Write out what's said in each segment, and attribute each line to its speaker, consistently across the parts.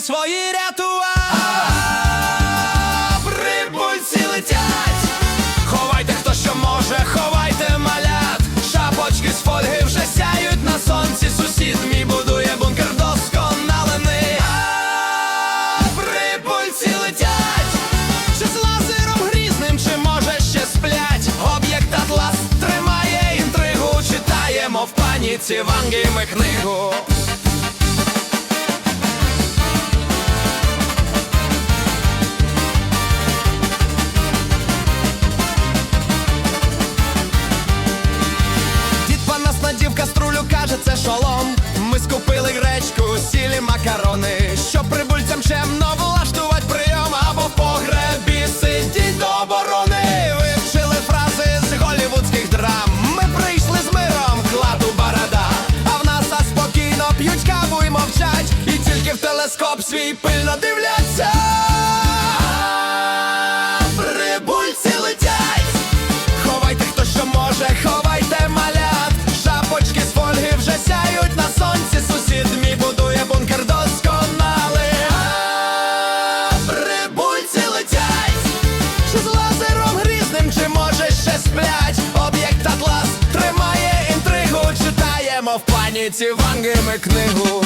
Speaker 1: свої рятувати. Прибульці летять, ховайте хто що може, ховайте малят. Шапочки з фольги вже сяють на сонці. Сусід мій будує бункер досконалений. Прибульці летять, чи з лазером грізним, чи може ще сплять. Об'єкт Атлас тримає інтригу. Читаємо в паніці Ванги книгу. Каструлю, каже, це шолом. Ми скупили гречку, сілі макарони, щоб прибульцям чемно влаштувати прийом або погребі сидіть до оборони. Вивчили фрази з голівудських драм. Ми прийшли з миром, кладу барада. А в нас а спокійно п'ють каву і мовчать. І тільки в телескоп свій пильно дивляться. Читаємо в паніці Ванги ми книгу.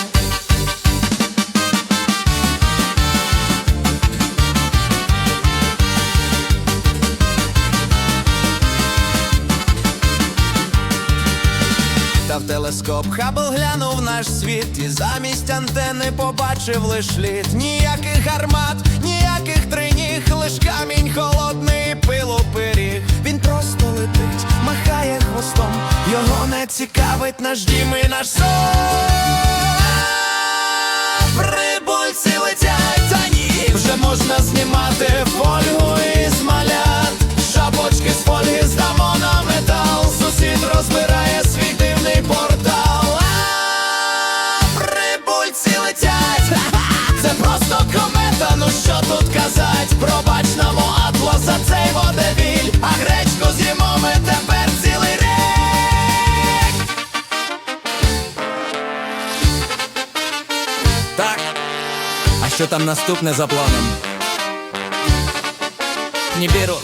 Speaker 1: Та в телескоп Хаббл глянув наш світ І замість антени побачив лиш лід Ніяких гармат, ніяких не цікавить наш дім і наш сон Прибульці летять, та ні Вже можна знімати фольгу із малят. Шапочки з фольги здамо на метал. Сусід розбирає свій дивний портал. А, Прибульці летять. Це просто комета, ну що тут казать? Пробач нам у атласа цей що там наступне за планом? Не беру.